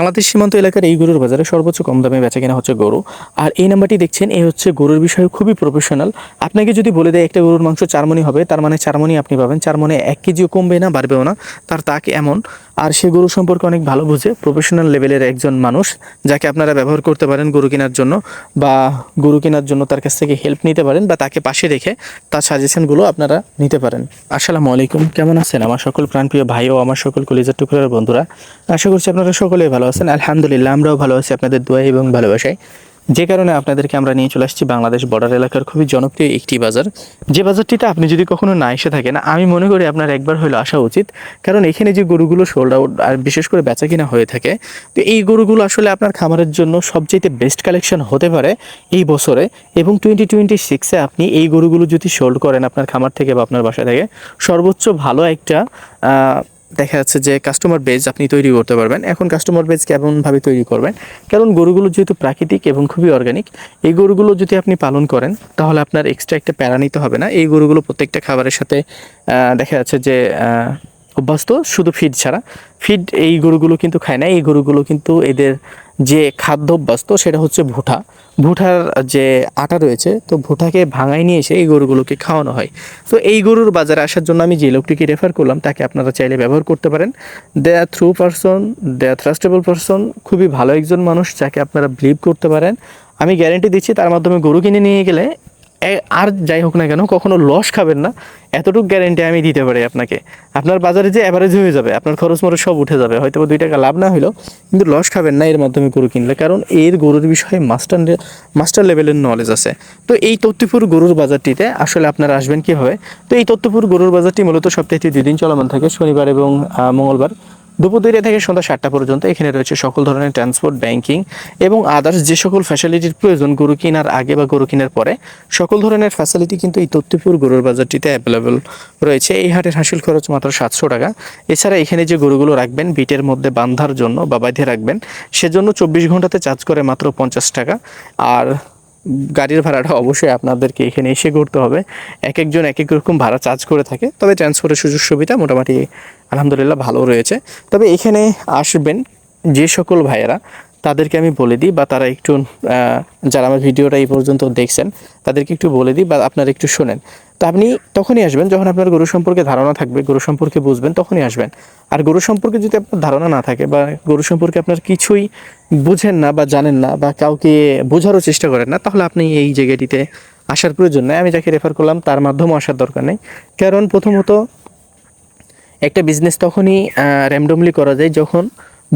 বাংলাদেশ সীমান্ত এলাকার এই গরুর বাজারে সর্বোচ্চ কম দামে বেচা কেনা হচ্ছে গরু। আর এই নাম্বারটি দেখছেন এই হচ্ছে গরুর বিষয়ে খুবই প্রফেশনাল আপনাকে যদি বলে দেয় একটা গরুর মাংস চার মণি হবে, তার মানে চার মণি আপনি পাবেন। চার মনে এক কেজিও কমবে না, বাড়বেও না, তার তাক এমন। আর সে গরু সম্পর্কে অনেক ভালো বুঝে প্রফেশনাল লেভেলের একজন মানুষ, যাকে আপনারা ব্যবহার করতে পারেন গরু কেনার জন্য, বা গরু কেনার জন্য তার কাছ থেকে হেল্প নিতে পারেন, বা তাকে পাশে রেখে তার সাজেশনগুলো আপনারা নিতে পারেন। আসসালামু আলাইকুম, কেমন আছেন আমার সকল প্রাণপ্রিয় ভাই ও আমার সকল কলিজার টুকরার বন্ধুরা? আশা করছি আপনারা সকলেই ভালো আছেন? আলহামদুলিল্লাহ, আমরাও ভালো আছি আপনাদের দোয়া এবং ভালোবাসায়। যে কারণে আপনাদেরকে আমরা নিয়ে চলে আসছি বাংলাদেশ বর্ডার এলাকার খুবই জনপ্রিয় একটি বাজার। যে বাজারটিতে আপনি যদি কখনো না এসে থাকেন, আমি মনে করি আপনার একবার হলে আসা উচিত। কারণ এখানে যে গরুগুলো সোল্ড আউট আর বিশেষ করে বেচা কিনা হয়ে থাকে, তো এই গরুগুলো আসলে আপনার খামারের জন্য সবচেয়ে বেস্ট কালেকশন হতে পারে এই বছরে। এবং টোয়েন্টি টোয়েন্টি সিক্সে আপনি এই গরুগুলো যদি সোল্ড করেন আপনার খামার থেকে বা আপনার বাসা থেকে, সর্বোচ্চ ভালো একটা দেখা যাচ্ছে যে কাস্টমার বেজ আপনি তৈরি করতে পারবেন। এখন কাস্টমার বেজ কেমনভাবে তৈরি করবেন? কারণ গরুগুলো যেহেতু প্রাকৃতিক এবং খুবই অর্গানিক এই গরুগুলো যদি আপনি পালন করেন, তাহলে আপনার এক্সট্রা একটা প্যারা নিতে হবে না। এই গরুগুলো প্রত্যেকটা খাবারের সাথে দেখা যাচ্ছে যে অভ্যস্ত, শুধু ফিড ছাড়া। ফিড এই গরুগুলো কিন্তু খায় না, এই গরুগুলো কিন্তু এদের যে খাদ্য তো সেটা হচ্ছে ভুটা ভুটার যে আটা রয়েছে, তো ভুঠাকে ভাঙায় নিয়ে এসে এই গরুগুলোকে খাওয়ানো হয়। তো এই গরুর বাজারে আসার জন্য আমি যে লোকটিকে রেফার করলাম, তাকে আপনারা চাইলে ব্যবহার করতে পারেন। They are through person they are trustable person খুবই ভালো একজন মানুষ, যাকে আপনারা বিলিভ করতে পারেন। আমি গ্যারেন্টি দিচ্ছি, তার মাধ্যমে গরু কিনে নিয়ে গেলে আর যাই হোক না কেন, কখনো লস খাবেন না। এতটুকু গ্যারেন্টি আমি দিতে পারি আপনাকে। আপনার বাজারে যে অ্যাভারেজ হয়ে যাবে, আপনার খরচ মরচ সব উঠে যাবে। হয়তো দুই টাকা লাভ না হলেও কিন্তু লস খাবেন না, এর মাধ্যমে গরু কিনলে। কারণ এর গরুর বিষয়ে মাস্টার মাস্টার লেভেলের নলেজ আছে। তো এই তত্ত্বপুর গরুর বাজারটিতে আসলে আপনারা আসবেন কীভাবে? তো এই তত্ত্বপুর গরুর বাজারটি মূলত সপ্তাহে দুই দিন চলমান থাকে, শনিবার এবং মঙ্গলবার। দুপুর দুইটা থেকে সন্ধ্যা সাতটা পর্যন্ত এখানে রয়েছে সকল ধরনের ট্রান্সপোর্ট ব্যাংকিং এবং আদার্স যে সকল ফ্যাসিলিটির প্রয়োজন, গরু কেনার আগে বা গরু কেনার পরে, সকল ধরনের ফ্যাসিলিটি কিন্তু এই তত্ত্বপুর গরুর বাজারটিতে অ্যাভেলেবল রয়েছে। এই হাটের হাসিল খরচ মাত্র সাতশো টাকা। এছাড়া এখানে যে গরুগুলো রাখবেন, বিটের মধ্যে বান্ধার জন্য বা বাঁধে রাখবেন, সেজন্য চব্বিশ ঘন্টাতে চার্জ করে মাত্র পঞ্চাশ টাকা। আর গাড়ির ভাড়াটা অবশ্যই আপনাদেরকে এখানে এসে করতে হবে। এক একজন এক এক রকম ভাড়া চার্জ করে থাকে, তবে ট্রান্সপোর্টের সুযোগ সুবিধা মোটামুটি আলহামদুলিল্লাহ ভালো রয়েছে। তবে এখানে আসবেন যে সকল ভাইয়েরা তাদেরকে আমি বলে দিই বা তারা একটু যারা আমার ভিডিওটা এই পর্যন্ত দেখছেন, তাদেরকে একটু বলে দিই বা আপনারা একটু শোনেন। তো আপনি তখনই আসবেন যখন আপনার গরু সম্পর্কে ধারণা থাকবে, গরু সম্পর্কে বুঝবেন, তখনই আসবেন। আর গরু সম্পর্কে যদি আপনার ধারণা না থাকে বা গরু সম্পর্কে আপনার কিছুই বুঝেন না বা জানেন না বা কাউকে বোঝারও চেষ্টা করেন না, তাহলে আপনি এই জায়গাটিতে আসার প্রয়োজন নেই। আমি যাকে রেফার করলাম তার মাধ্যমেও আসার দরকার নেই। কারণ প্রথমত একটা বিজনেস তখনই র্যান্ডমলি করা যায় যখন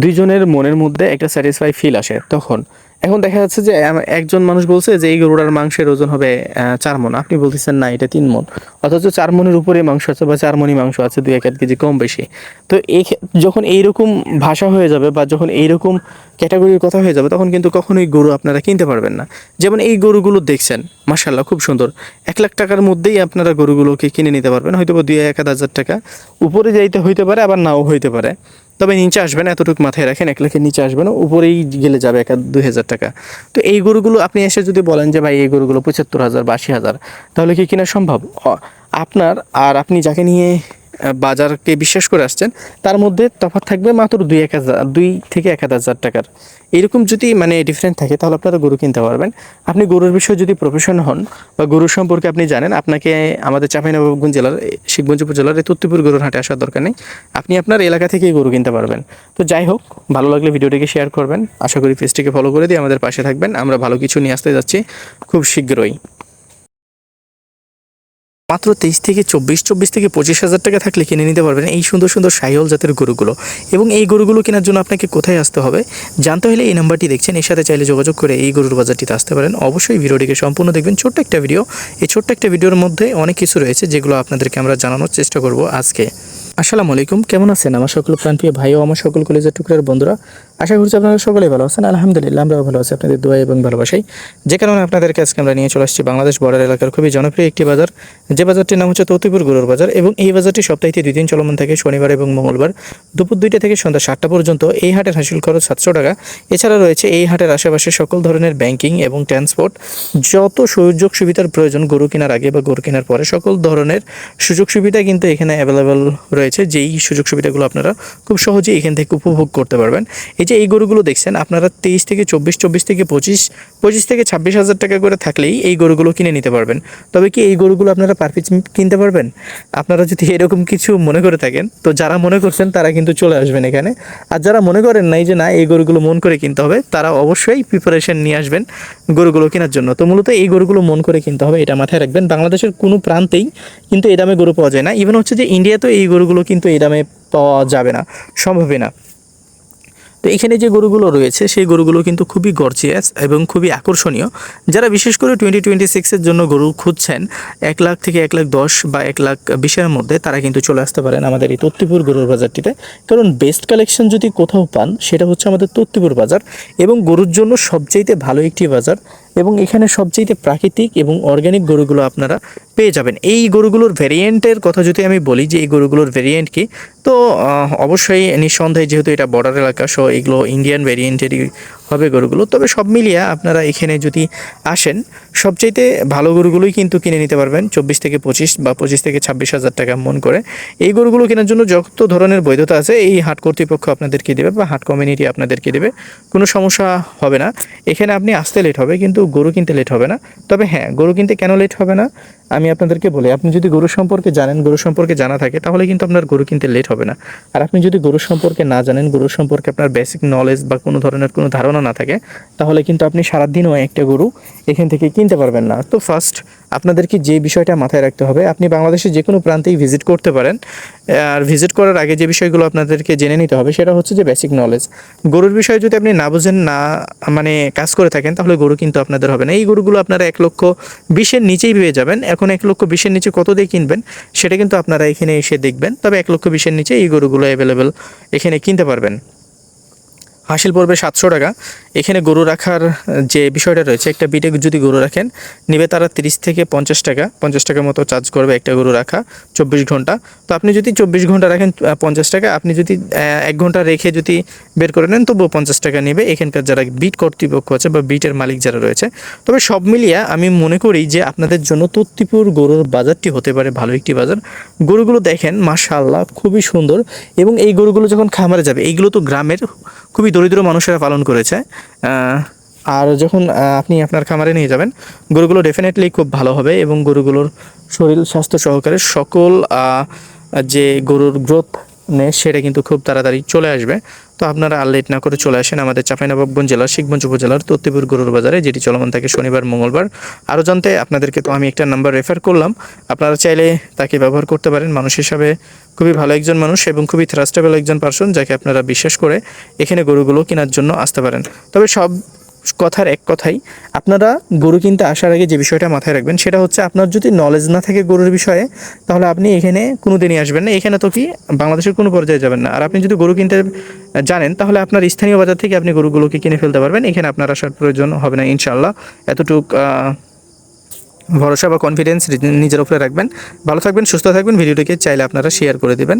দুইজনের মনের মধ্যে একটা স্যাটিসফাই ফিল আসে তখন। এখন দেখা যাচ্ছে যে একজন মানুষ বলছে যে, এই গরুটার মাংসের ওজন হবে চার মন আপনি বলতেছেন, না, এটা তিন মন অথচ চার মনের উপরে মাংস আছে বা চার মনি মাংস আছে দুই এক কেজি কম বেশি। তো এই যখন এইরকম ভাষা হয়ে যাবে বা যখন এইরকম ক্যাটাগরির কথা হয়ে যাবে, তখন কিন্তু কখনোই গরু আপনারা কিনতে পারবেন না। যেমন এই গরুগুলো দেখছেন মাসাল্লাহ খুব সুন্দর। এক লাখ টাকার মধ্যেই আপনারা গরুগুলোকে কিনে নিতে পারবেন হয়তো দুই এক হাজার টাকা। উপরে যাইতে হইতে পারে, আবার নাও হইতে পারে। তবে নিচে আসবেন, এতটুকু মাথায় রাখেন, এক লাখের নিচে আসবেন, উপরেই গেলে যাবে এক দুই হাজার টাকা। তো এই গরুগুলো আপনি এসে যদি বলেন যে, ভাই, এই গরুগুলো পঁচাত্তর হাজার বা আশি হাজার তাহলে কি কিনা সম্ভব? আপনার আর আপনি যাকে নিয়ে বাজারকে বিশ্বাস করে আসছেন, তার মধ্যে তফাৎ থাকবে মাত্র দুই এক হাজার, দুই থেকে এক হাজার টাকার। এরকম যদি মানে ডিফারেন্ট থাকে, তাহলে আপনারা গরু কিনতে পারবেন। আপনি গরুর বিষয়ে যদি প্রফেশন হন বা গরুর সম্পর্কে আপনি জানেন, আপনাকে আমাদের চাঁপাইনবাবগঞ্জ জেলার, শিবগঞ্জ উপজেলার, এই তত্ত্বপুর গরুর হাটে আসার দরকার নেই। আপনি আপনার এলাকা থেকেই গরু কিনতে পারবেন। তো যাই হোক, ভালো লাগলে ভিডিওটিকে শেয়ার করবেন। আশা করি পেজটিকে ফলো করে দিয়ে আমাদের পাশে থাকবেন। আমরা ভালো কিছু নিয়ে আসতে যাচ্ছি। খুব শীঘ্রই। মাত্র তেইশ থেকে চব্বিশ চব্বিশ থেকে পঁচিশ হাজার টাকা থাকলে কিনে নিতে পারবেন এই সুন্দর সুন্দর সাইহল জাতের গরুগুলো। এবং এই গরুগুলো কেনার জন্য আপনাকে কোথায় আসতে হবে? জানতে হলে এই নাম্বারটি দেখছেন, এর সাথে চাইলে যোগাযোগ করে এই গরুর বাজারটিতে আসতে পারেন। অবশ্যই ভিডিওটিকে সম্পূর্ণ দেখবেন। ছোট্ট একটা ভিডিও। এই ছোট্ট একটা ভিডিওর মধ্যে অনেক কিছু রয়েছে যেগুলো আপনাদেরকে আমরা জানানোর চেষ্টা করব আজকে। আসসালামু আলাইকুম, কেমন আছেন? আমার সকল প্রাণপ্রিয় ভাই ও আমার সকল কলেজের টুকরার বন্ধুরা, আশা করছি আপনারা সকলেই ভালো আছেন। আলহামদুলিল্লাহ, আমরাও ভালো আছি, আপনাদের দোয়া এবং ভালোবাসাই। যে কারণে আপনাদেরকে আজকে আমরা নিয়ে চলে আসছি বাংলাদেশ বর্ডার এলাকার খুবই জনপ্রিয় একটি বাজার। যে বাজারটির নাম হচ্ছে তৌতিপুর গরুর বাজার এবং এই বাজারটি সপ্তাহে দুই দিন চলমান থাকে, শনিবার এবং মঙ্গলবার দুপুর দুইটা থেকে সন্ধ্যা সাতটা পর্যন্ত। এই হাটের হাসিল খরচ সাতশো টাকা। এছাড়া রয়েছে এই হাটের আশেপাশে সকল ধরনের ব্যাংকিং এবং ট্রান্সপোর্ট যত সুযোগ সুবিধার প্রয়োজন গরু কেনার আগে বা গরু কেনার পরে সকল ধরনের সুযোগ সুবিধা কিন্তু এখানে অ্যাভেলেবল রয়েছে। রয়েছে, যেই সুযোগ সুবিধাগুলো আপনারা খুব সহজেই এখান থেকে উপভোগ করতে পারবেন। এই যে এই গরুগুলো দেখছেন, আপনারা তেইশ থেকে চব্বিশ চব্বিশ থেকে পঁচিশ পঁচিশ থেকে ছাব্বিশ হাজার টাকা করে থাকলেই এই গরুগুলো কিনে নিতে পারবেন। তবে কি এই গরুগুলো আপনারা পার কিনতে পারবেন? আপনারা যদি এরকম কিছু মনে করে থাকেন, তো যারা মনে করছেন তারা কিন্তু চলে আসবেন এখানে। আর যারা মনে করেন নাই যে না, এই গরুগুলো মন করে কিনতে হবে, তারা অবশ্যই প্রিপারেশন নিয়ে আসবেন গরুগুলো কেনার জন্য। তো মূলত এই গরুগুলো মন করে কিনতে হবে, এটা মাথায় রাখবেন। বাংলাদেশের কোনো প্রান্তেই কিন্তু এই দামে গরু পাওয়া যায় না। ইভেন হচ্ছে যে ইন্ডিয়াতেও এই গরুগুলো কিন্তু এই দামে পাওয়া যাবে না সম্ভবই না। তো এখানে যে গরুগুলো রয়েছে, সেই গরুগুলো কিন্তু খুবই গর্জিয়াস এবং খুবই আকর্ষণীয়। যারা বিশেষ করে টোয়েন্টি টোয়েন্টি সিক্সের জন্য গরু খুঁজছেন, এক লাখ থেকে এক লাখ দশ বা এক লাখ বিশের মধ্যে তারা কিন্তু চলে আসতে পারেন আমাদের এই তত্তিপুর গরুর বাজারটিতে। কারণ বেস্ট কালেকশন যদি কোথাও পান, সেটা হচ্ছে আমাদের তত্তিপুর বাজার এবং গরুর জন্য সবচাইতে ভালো একটি বাজার এবং এখানে সবচেয়ে প্রাকৃতিক এবং অর্গ্যানিক গরুগুলো আপনারা পেয়ে যাবেন। এই গরুগুলোর ভেরিয়েন্টের কথা যদি আমি বলি যে এই গরুগুলোর ভেরিয়েন্ট কি, তো অবশ্যই নিঃসন্দেহে যেহেতু এটা বর্ডার এলাকা সো এগুলো ইন্ডিয়ান ভ্যারিয়েন্টেরই হবে গরুগুলো। তবে সব মিলিয়ে আপনারা এখানে যদি আসেন, সবচাইতে ভালো গরুগুলোই কিন্তু কিনে নিতে পারবেন, চব্বিশ থেকে পঁচিশ বা পঁচিশ থেকে ছাব্বিশ হাজার টাকা মন করে। এই গরুগুলো কেনার জন্য যত ধরনের বৈধতা আছে, এই হাট কর্তৃপক্ষ আপনাদেরকে দেবে বা হাট কমিউনিটি আপনাদেরকে দেবে। কোনো সমস্যা হবে না। এখানে আপনি আসতে লেট হবে, কিন্তু গরু কিনতে লেট হবে না। তবে হ্যাঁ গরু কিনতে কেন লেট হবে না? আমি আপনাদেরকে বলি, আপনি যদি গরু সম্পর্কে জানেন, গরু সম্পর্কে জানা থাকে, তাহলে কিন্তু আপনার গরু কিনতে লেট হবে না। আর আপনি যদি গরু সম্পর্কে না জানেন, গরু সম্পর্কে আপনার বেসিক নলেজ বা কোনো ধরনের কোনো ধারণা না থাকে, তাহলে কিন্তু আপনি সারাদিনও একটা গরু এখান থেকে কিনতে পারবেন না। তো ফার্স্ট আপনাদেরকে যে বিষয়টা মাথায় রাখতে হবে, আপনি বাংলাদেশের যে কোনো প্রান্তেই ভিজিট করতে পারেন। আর ভিজিট করার আগে যে বিষয়গুলো আপনাদেরকে জেনে নিতে হবে, সেটা হচ্ছে যে বেসিক নলেজ গরুর বিষয়ে যদি আপনি না বুঝেন, না মানে কাজ করে থাকেন, তাহলে গরু কিন্তু আপনাদের হবে না। এই গরুগুলো আপনারা এক লক্ষ বিশের নিচেই পেয়ে যাবেন। এখন এক লক্ষ বিশের নিচে কত দিয়ে কিনবেন, সেটা কিন্তু আপনারা এখানে এসে দেখবেন। তবে এক লক্ষ বিশের নিচে এই গরুগুলো অ্যাভেলেবেল এখানে কিনতে পারবেন। হাসিল পড়বে সাতশো টাকা। এখানে গরু রাখার যে বিষয়টা রয়েছে, একটা বিটে যদি গরু রাখেন, নেবে তারা তিরিশ থেকে পঞ্চাশ টাকা, পঞ্চাশ টাকার মতো চার্জ করবে একটা গরু রাখা, চব্বিশ ঘণ্টা। তো আপনি যদি চব্বিশ ঘণ্টা রাখেন পঞ্চাশ টাকা, আপনি যদি এক ঘণ্টা রেখে যদি বের করে নেন, তবুও পঞ্চাশ টাকা নেবে। এখানকার যারা বিট কর্তৃপক্ষ আছে বা বিটের মালিক যারা রয়েছে, তবে সব মিলিয়ে আমি মনে করি যে আপনাদের জন্য তত্তিপুর গরুর বাজারটি হতে পারে ভালো একটি বাজার। গরুগুলো দেখেন, মাশাআল্লাহ, খুবই সুন্দর। এবং এই গরুগুলো যখন খামারে যাবে, এইগুলো তো গ্রামের খুবই দরিদ্র মানুষেরা পালন করেছে আর যখন আপনি আপনার খামারে নিয়ে যাবেন, গরুগুলো ডেফিনেটলি খুব ভালো হবে এবং গরুগুলোর শরীর স্বাস্থ্য সহকারে সকল যে গরুর গ্রোথ সেটা কিন্তু খুব তাড়াতাড়ি চলে আসবে। তো আপনারা আর লেট না করে চলে আসেন আমাদের চাঁপাইনবাবগঞ্জ জেলার শিখগঞ্জ উপজেলার তত্তিপুর গরুর বাজারে, যেটি চলমান থাকে শনিবার, মঙ্গলবার। আরও জানতে আপনাদেরকে তো আমি একটা নাম্বার রেফার করলাম। আপনারা চাইলে তাকে ব্যবহার করতে পারেন। মানুষ হিসাবে খুবই ভালো একজন মানুষ এবং খুবই থ্রাস্টেবল একজন পার্সন যাকে আপনারা বিশ্বাস করে এখানে গরুগুলো কেনার জন্য আসতে পারেন। তবে সব কথার এক কথাই, আপনারা গরু কিনতে আসার আগে যে বিষয়টা মাথায় রাখবেন, সেটা হচ্ছে আপনার যদি নলেজ না থাকে গরুর বিষয়ে, তাহলে আপনি এখানে কোনো দিনই আসবেন না। এখানে তো কি, বাংলাদেশের কোনো পর্যায়ে যাবেন না। আর আপনি যদি গরু কিনতে জানেন, তাহলে আপনার স্থানীয় বাজার থেকে আপনি গরুগুলোকে কিনে ফেলতে পারবেন। এখানে আপনার আসার প্রয়োজন হবে না ইনশাল্লাহ এতটুক ভরসা বা কনফিডেন্স নিজের উপরে রাখবেন। ভালো থাকবেন, সুস্থ থাকবেন। ভিডিওটিকে চাইলে আপনারা শেয়ার করে দেবেন।